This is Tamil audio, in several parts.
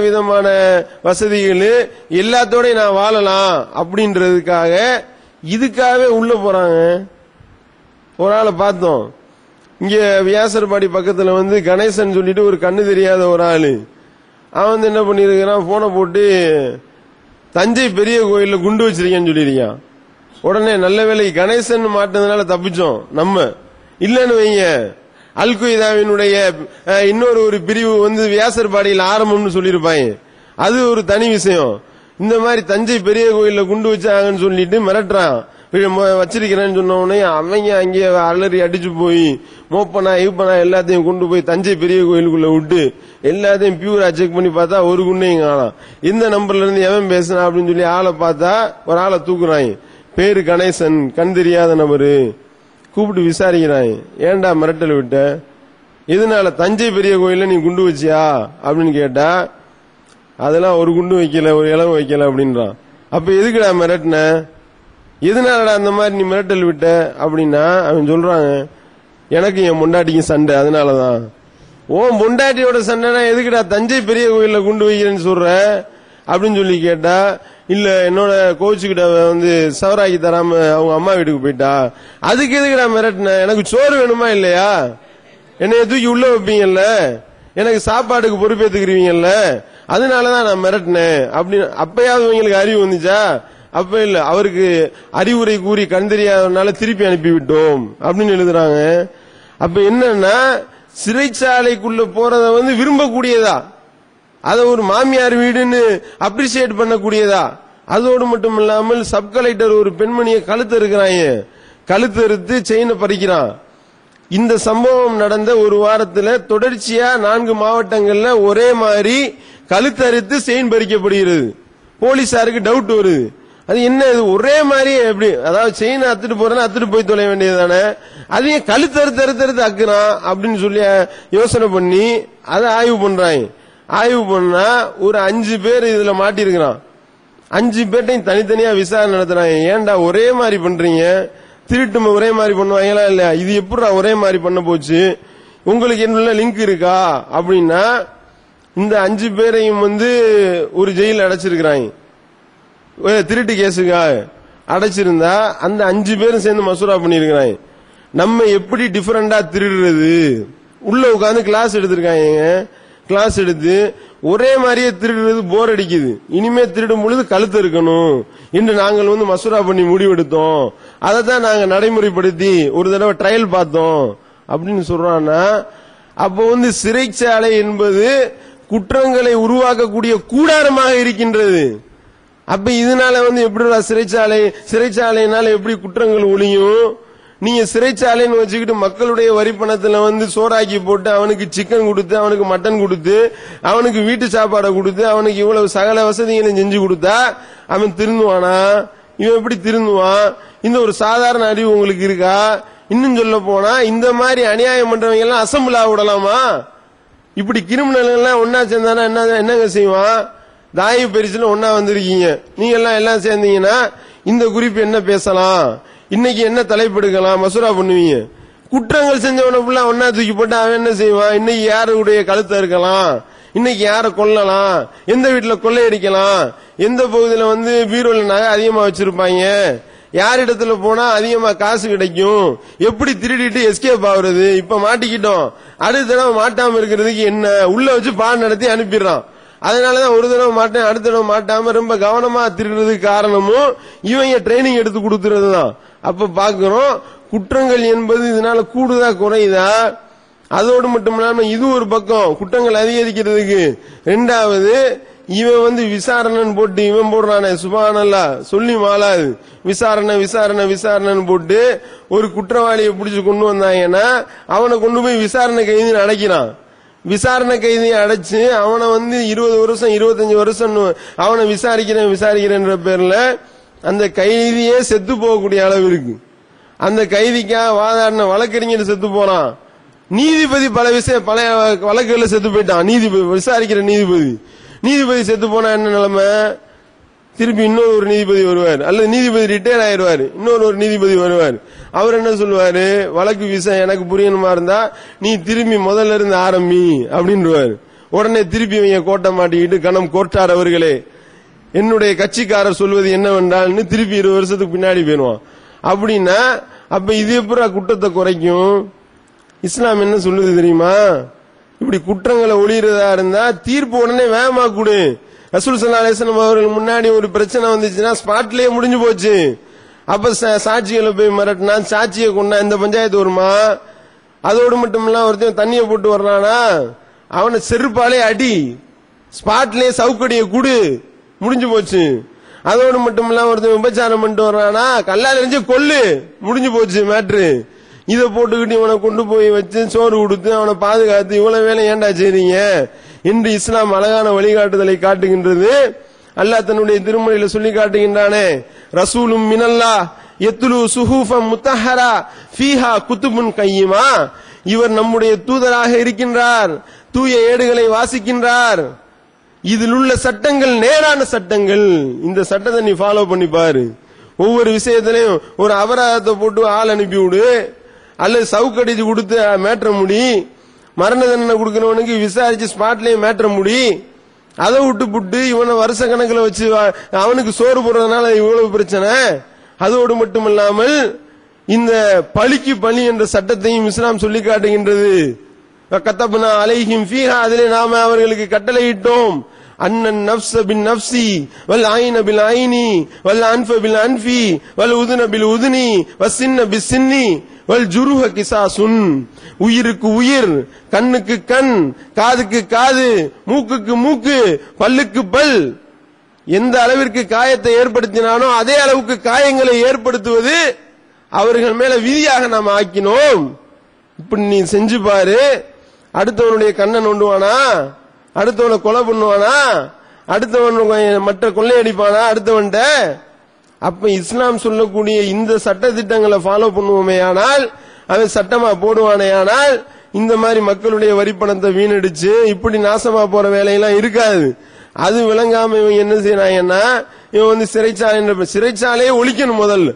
விதமான வசதிகள் எல்லாத்தோடயும் நான் வாழலாம் அப்படின்றதுக்காக இதுக்காகவே உள்ள போறாங்க. ஒரு ஆளை பார்த்தோம். இங்க வியாசர்பாடி பக்கத்துல வந்து கணேசன் சொல்லிட்டு ஒரு கண்ணு தெரியாத ஒரு ஆளு. அவன் வந்து என்ன பண்ணிருக்கான் போனை போட்டு தஞ்சை பெரிய கோயில்ல குண்டு வச்சிருக்கேன்னு சொல்லியிருக்கான். உடனே நல்ல வேலை கணேசன் மாட்டதுனால தப்பிச்சோம் நம்ம. இல்லன்னு வைங்க. அல்குய்தாவினுடைய இன்னொரு ஒரு பிரிவு வந்து வியாசர்பாடியில் ஆரம்பம்னு சொல்லியிருப்பாங்க. அது ஒரு தனி விஷயம். இந்த மாதிரி தஞ்சை பெரிய கோயிலில் குண்டு வச்சாங்கன்னு சொல்லிட்டு மிரட்டுறான். மொ- வச்சிருக்கிறேன்னு சொன்ன உடனே அவங்க அங்கே அலறி அடிச்சு போய் மோப்பனா இவப்பனா எல்லாத்தையும் கொண்டு போய் தஞ்சை பெரிய கோயிலுக்குள்ள விட்டு எல்லாத்தையும் பியூரா செக் பண்ணி பார்த்தா ஒரு குண்டையும் காணாம். இந்த நம்பர்ல இருந்து எவன் பேசுனா அப்படின்னு சொல்லி ஆளை பார்த்தா ஒரு ஆளை தூக்குறாங்க. பேரு கணேசன் கண் தெரியாத நபரு. கூப்பிட்டு விசாரிக்கிறாங்க. ஏன்டா மிரட்டல் விட்ட? எதனால தஞ்சை பெரிய கோயில நீ குண்டு வச்சியா? அப்படின்னு கேட்டா அதெல்லாம் ஒரு குண்டு வைக்கல ஒரு இளவு வைக்கல அப்படின்றான் அப்ப எதுக்குடா மிரட்டின? எதனாலடா அந்த மாதிரி நீ மிரட்டல் விட்ட? அப்படின்னா அவன் சொல்றாங்க எனக்கு என் பொண்டாட்டிக்கும் சண்டை அதனாலதான். ஓன் பொண்டாட்டியோட சண்டைனா எதுக்குடா தஞ்சை பெரிய கோயில குண்டு வைக்கிறேன்னு சொல்ற? அப்படின்னு சொல்லி கேட்டா இல்ல என்னோட கோச்சுக்கிட்ட வந்து சவராக்கி தராம அவங்க அம்மா வீட்டுக்கு போயிட்டா? அதுக்கு எதுக்கு நான் மிரட்டின எனக்கு சோறு வேணுமா இல்லையா? என்னைய தூக்கி உள்ள வைப்பீங்கல்ல? எனக்கு சாப்பாட்டுக்கு பொறுப்பேத்துக்கிறீங்கல்ல? அதனாலதான் நான் மிரட்டினேன். அப்படின்னு அப்பயாவது உங்களுக்கு அறிவு வந்துச்சா? அப்ப இல்ல அவருக்கு அறிவுரை கூறி கண் தெரியாதனால திருப்பி அனுப்பி விட்டோம் அப்படின்னு எழுதுறாங்க. அப்ப என்னன்னா சிறைச்சாலைக்குள்ள போறத வந்து விரும்பக்கூடியதா? அதை ஒரு மாமியார் வீடுன்னு அப்ரிசியேட் பண்ணக்கூடியதா? அதோடு மட்டும் இல்லாமல் சப் கலெக்டர் ஒரு பெண்மணியை கழுத்து இருக்கிறாங்க கழுத்து அறுத்து செயினை பறிக்கிறான். இந்த சம்பவம் நடந்த ஒரு வாரத்துல தொடர்ச்சியா நான்கு மாவட்டங்கள்ல ஒரே மாதிரி கழுத்தறுத்து செயின் பறிக்கப்படுகிறது. போலீசாருக்கு டவுட் வருது. அது என்ன இது? ஒரே மாதிரி எப்படி? அதாவது செயின் அத்துட்டு போறேன்னா அத்துட்டு போய் தொலை வேண்டியதுதானே? அதையும் கழுத்தறுத்து அறுத்து அறுத்து அக்குறான் அப்படின்னு சொல்லி யோசனை பண்ணி அதை ஆய்வு பண்றாங்க. ஆய்வு பண்ணா ஒரு அஞ்சு பேர் இதுல மாட்டிருக்கிறான் அஞ்சு பேர்ட்டையும் தனித்தனியா விசாரணை நடத்துறாங்க. ஏன்டா ஒரே மாதிரி பண்றீங்க? திருட்டு ஒரே மாதிரி பண்ணுவாங்களா இல்ல இது எப்படி ஒரே மாதிரி பண்ண போச்சு? உங்களுக்கு என்ன லிங்க் இருக்கா? அப்படின்னா இந்த அஞ்சு பேரையும் வந்து ஒரு ஜெயில அடைச்சிருக்கிறாங்க. திருட்டு கேஸுக்கா? அடைச்சிருந்தா அந்த அஞ்சு பேரும் சேர்ந்து மசூரா பண்ணிருக்கிறாங்க நம்ம எப்படி டிஃபரெண்டா திருடுறது? உள்ள உட்காந்து கிளாஸ் எடுத்திருக்காங்க. கிளாஸ் எடுத்து ஒரே மாதிரியே திருடுறது போர் அடிக்குது. இனிமே திருடும் பொழுது கழுத்து இருக்கணும். இன்று நாங்கள் வந்து மசூரா பண்ணி முடிவெடுத்தோம். அதை தான் நாங்க நடைமுறைப்படுத்தி ஒரு தடவை ட்ரையல் பார்த்தோம். அப்படின்னு சொல்றான்னா அப்போ வந்து சிறைச்சாலை என்பது குற்றங்களை உருவாக்கக்கூடிய கூடாரமாக இருக்கின்றது. அப்ப இதனால வந்து எப்படி சிறைச்சாலை சிறைச்சாலையினால எப்படி குற்றங்கள் ஒளியும் நீங்க சிறைச்சாலைன்னு வச்சுக்கிட்டு மக்களுடைய வரி பணத்துல வந்து சோறாக்கி போட்டு அவனுக்கு சிக்கன் கொடுத்து அவனுக்கு மட்டன் கொடுத்து அவனுக்கு வீட்டு சாப்பாடை கொடுத்து அவனுக்கு இவ்வளவு சகல வசதிகளையும் செஞ்சு கொடுத்தா அவன் திருந்துவானா? இவன் எப்படி திருந்துவான்? இந்த ஒரு சாதாரண அறிவு உங்களுக்கு இருக்கா? இன்னும் சொல்ல போனா இந்த மாதிரி அநியாயம் பண்றவங்க எல்லாம் அசம்பிளா விடலாமா? இப்படி கிரிமினல் எல்லாம் ஒன்னா சேர்ந்தானா என்ன என்னங்க செய்வான்? தாய பரிசுல ஒன்னா வந்திருக்கீங்க. நீங்க எல்லாம் எல்லாம் சேர்ந்தீங்கன்னா இந்த குறிப்பு என்ன பேசலாம்? இன்னைக்கு என்ன தலைப்பெடுக்கலாம் மசூரா பண்ணுவீங்க. குற்றங்கள் செஞ்சவனை ஃபுல்லா ஒன்னா தூக்கி போட்டு அவன் என்ன செய்வான்? இன்னைக்கு யாருடைய கழுத்தை இருக்கலாம்? இன்னைக்கு யாரை கொல்லலாம்? எந்த வீட்டுல கொள்ளையடிக்கலாம்? எந்த பகுதியில வந்து பீரோல நகை அதிகமா வச்சிருப்பாங்க? யாரிடத்துல போனா அதிகமா காசு கிடைக்கும்? எப்படி திருடிட்டு எஸ்கேப் ஆகுறது? இப்ப மாட்டிக்கிட்டோம். அடுத்த தடவை மாட்டாம இருக்கிறதுக்கு என்ன? உள்ள வச்சு பாடம் நடத்தி அனுப்பிடுறான். அதனாலதான் ஒரு தடவை மாட்டேன் அடுத்த தடவை மாட்டாம ரொம்ப கவனமா திருடுறதுக்கு காரணமும் இவங்க ட்ரைனிங் எடுத்து கொடுத்துறது தான் அப்ப பாக்குறோம் குற்றங்கள் என்பது இதனால கூடுதா குறையுதா? அதோடு மட்டும் இல்லாம இது ஒரு பக்கம் குற்றங்கள் அதிகரிக்கிறதுக்கு. ரெண்டாவது இவன் வந்து விசாரணைன்னு போட்டு இவன் போடுறானே சுபானல்லா சொல்லி மாலாது விசாரணை விசாரணை விசாரணைன்னு போட்டு ஒரு குற்றவாளியை பிடிச்சு கொண்டு வந்தாங்கன்னா அவனை கொண்டு போய் விசாரணை கைதி அடைக்கிறான் விசாரணை கைதியை அடைச்சு அவனை வந்து இருபது வருஷம் இருபத்தஞ்சு வருஷம் அவனை விசாரிக்கிறேன் விசாரிக்கிறேன்ற பேர்ல அந்த கைதியே செத்து போகக்கூடிய அளவு இருக்கு. அந்த கைதிக்கா வாதாடின வழக்கறிஞர் செத்து போறான் நீதிபதி பல விஷயம் பழைய வழக்குகள்ல செத்து போயிட்டான். நீதிபதி விசாரிக்கிற நீதிபதி. நீதிபதி செத்து போனா என்ன நிலைமை? திருப்பி இன்னொரு ஒரு நீதிபதி வருவார். அல்லது நீதிபதி ரிட்டையர் ஆயிடுவார். இன்னொரு ஒரு நீதிபதி வருவார். அவர் என்ன சொல்லுவாரு? வழக்கு விசா எனக்கு புரியணுமா இருந்தா நீ திரும்பி முதல்ல இருந்து ஆரம்பி அப்படின்றவாரு. உடனே திருப்பி இவங்க கோட்டை மாட்டிக்கிட்டு கணம் கோர்ட்டார் அவர்களே என்னுடைய கட்சிக்காரர் சொல்வது என்னவென்றால்னு திருப்பி இருபது வருஷத்துக்கு பின்னாடி போயிடுவான். அப்படின்னா அப்ப இது எப்படா குற்றத்தை குறைக்கும்? இஸ்லாம் என்ன சொல்லுது தெரியுமா? இப்படி குற்றங்களை ஒளியறதா இருந்தா தீர்ப்பு உடனே வேகமா கொடு. ரசூல் சல்லா அலிஸ்லாம் அவர்கள் முன்னாடி ஒரு பிரச்சனை வந்துச்சுன்னா ஸ்பாட்லயே முடிஞ்சு போச்சு. அப்ப சாட்சிகளை போய் மிரட்டினா சாட்சியை கொண்டா இந்த பஞ்சாயத்து வருமா? அதோடு மட்டும் இல்ல ஒருத்தன் தண்ணியை போட்டு வர்றானா? அவனை செருப்பாலே அடி. ஸ்பாட்லயே சவுக்கடியை குடு. முடிஞ்சு போச்சு. அதோடு மட்டும் இல்ல ஒருத்தன் விபச்சாரம் பண்ணிட்டு வர்றானா? கல்லால் எரிஞ்சு கொல்லு. முடிஞ்சு போச்சு மேட்ரு. இதை போட்டுக்கிட்டு இவனை கொண்டு போய் வச்சு சோறு கொடுத்து அவனை பாதுகாத்து இவ்வளவு வேலை ஏண்டா செய்றீங்க? இன்று இஸ்லாம் அழகான வழிகாட்டுதலை காட்டுகின்றது. அல்லாஹ் தன்னுடைய திருமணியில சொல்லி காட்டுகின்றானே ரசூலும் மினல்லா எத்துலு சுஹூஃபம் முத்தஹரா ஃபீஹா குத்துபுன் கையுமா. இவர் நம்முடைய தூதராக இருக்கின்றார் தூய ஏடுகளை வாசிக்கின்றார். இதில் உள்ள சட்டங்கள் நேரான சட்டங்கள் இந்த சட்டத்தை நீ ஃபாலோ பண்ணி பாரு. ஒவ்வொரு விஷயத்திலையும் ஒரு அபராதத்தை போட்டு ஆள் அனுப்பி விடு. அல்லது சவுக்கடிச்சு கொடுத்து மேற்ற முடி மரண தண்டனை கொடுக்கிறவனுக்கு விசாரிச்சு ஸ்பாட்லயே மேற்ற முடி. அதை விட்டு புட்டு இவனை வருஷ கணக்கில் வச்சு அவனுக்கு சோறு போடுறதுனால இவ்வளவு பிரச்சனை. அதோடு மட்டுமல்லாமல் இந்த பழிக்கு பழி என்ற சட்டத்தையும் இஸ்லாம் சொல்லி காட்டுகின்றது. கத்தப்னா அலைஹிம் ஃபீஹா அதிலே நாம அவர்களுக்கு கட்டளையிட்டோம். அண்ணன் நப்ச பின் நப்சி வல் ஆயின பில் ஆயினி வல் அன்ஃப பில் அன்ஃபி வல் உதுன பில் உதுனி வசின்ன பிஸ் சின்னி வல் ஜுருஹ கிசாசுன் உயிருக்கு உயிர் கண்ணுக்கு கண் காதுக்கு காது மூக்குக்கு மூக்கு பல்லுக்கு பல். எந்த அளவிற்கு காயத்தை ஏற்படுத்தினானோ அதே அளவுக்கு காயங்களை ஏற்படுத்துவது அவர்கள் மேல விதியாக நாம் ஆக்கினோம். இப்படி நீ செஞ்சு பாரு. அடுத்தவனுடைய கண்ணை நோண்டுவானா? அடுத்தவனை கொலை பண்ணுவானா? அடுத்தவன் மற்ற கொள்ளையடிப்பானா அடுத்தவன்ட்ட அப்ப இஸ்லாம் சொல்லக்கூடிய இந்த சட்ட திட்டங்களை ஃபாலோ பண்ணுவோமே ஆனால் அவன் சட்டமா போடுவானே ஆனால் இந்த மாதிரி மக்களுடைய வரி பணத்தை வீணடிச்சு இப்படி நாசமா போற வேலையெல்லாம் இருக்காது. அது விளங்காம இவன் என்ன செய்யறாங்கன்னா இவன் வந்து சிறைச்சாலை சிறைச்சாலையே ஒழிக்கணும் முதல்ல.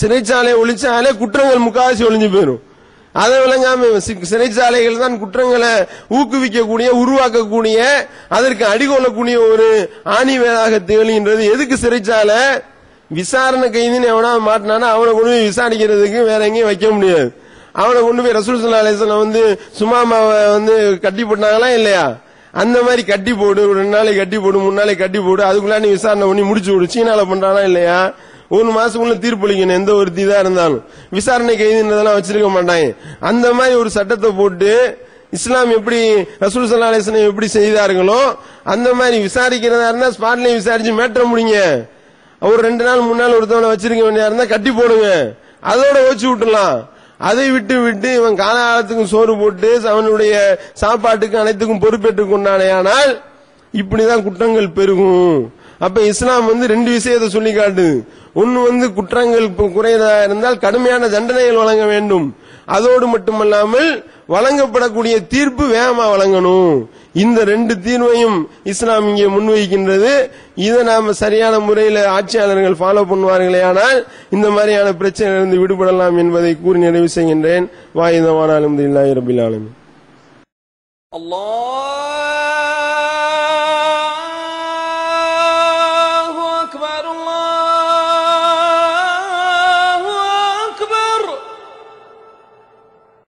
சிறைச்சாலையை ஒழிச்சாலே குற்றங்கள் முக்காவாசி ஒழிஞ்சு போயிடும் அதை விளங்காம சிறைச்சாலைகள் தான் குற்றங்களை ஊக்குவிக்கக்கூடிய உருவாக்கக்கூடிய அதற்கு அடிகொள்ளக்கூடிய ஒரு ஆணிவேதாக திகழ்கின்றது. எதுக்கு சிறைச்சாலை? விசாரணை கைதின்னு எவனாவது மாட்டினானா அவனை கொண்டு போய் விசாரிக்கிறதுக்கு வேற எங்கேயும் வைக்க முடியாது. அவனை கொண்டு போய் ரசூல் சல்லா அலிஸ்லாம் வந்து சுமாமாவை வந்து கட்டி போட்டாங்களா இல்லையா? அந்த மாதிரி கட்டி போடு ஒரு ரெண்டு நாளைக்கு கட்டி போடு மூணு நாளைக்கு கட்டி போடு அதுக்குள்ளே நீ விசாரணை பண்ணி முடிச்சு விடு சீனால பண்றானா இல்லையா? ஒரு மாசத்துக்குள்ள தீர்ப்பளிக்கணும் எந்த ஒரு இதா இருந்தாலும். விசாரணை கைதுன்றதெல்லாம் வச்சிருக்க மாட்டாங்க. அந்த மாதிரி ஒரு சட்டத்தை போட்டு இஸ்லாம் எப்படி ரசூல் சல்லா அலிஸ்லாம் எப்படி செய்தார்களோ அந்த மாதிரி விசாரிக்கிறதா இருந்தா ஸ்பாட்லயும் விசாரிச்சு மேற்ற முடியுங்க ஒரு ரெண்டு நாள் மூணு நாள் ஒருத்தவனை வச்சிருக்க வேண்டியா இருந்தா கட்டி போடுங்க. அதோட ஓச்சு விட்டுலாம் அதை விட்டு விட்டு இவன் காலகாலத்துக்கும் சோறு போட்டு அவனுடைய சாப்பாட்டுக்கு அனைத்துக்கும் பொறுப்பேற்றுக் கொண்டானே ஆனால் இப்படிதான் குற்றங்கள் பெருகும். அப்ப இஸ்லாம் வந்து ரெண்டு விஷயத்தை சொல்லி காட்டுது ஒன்னு வந்து குற்றங்கள் குறையதாக இருந்தால் கடுமையான தண்டனைகள் வழங்க வேண்டும். அதோடு மட்டுமல்லாமல் வழங்கப்படக்கூடிய தீர்ப்பு வேகமா வழங்கணும். இந்த ரெண்டு தீர்வையும் இஸ்லாம் இங்கே முன்வைக்கின்றது. இதை நாம சரியான முறையில் ஆட்சியாளர்கள் ஃபாலோ பண்ணுவார்களே ஆனால் இந்த மாதிரியான பிரச்சனையிலிருந்து விடுபடலாம் என்பதை கூறி நிறைவு செய்கின்றேன். வாயுதமான அலமதுல்லாஹி அல்லாஹ்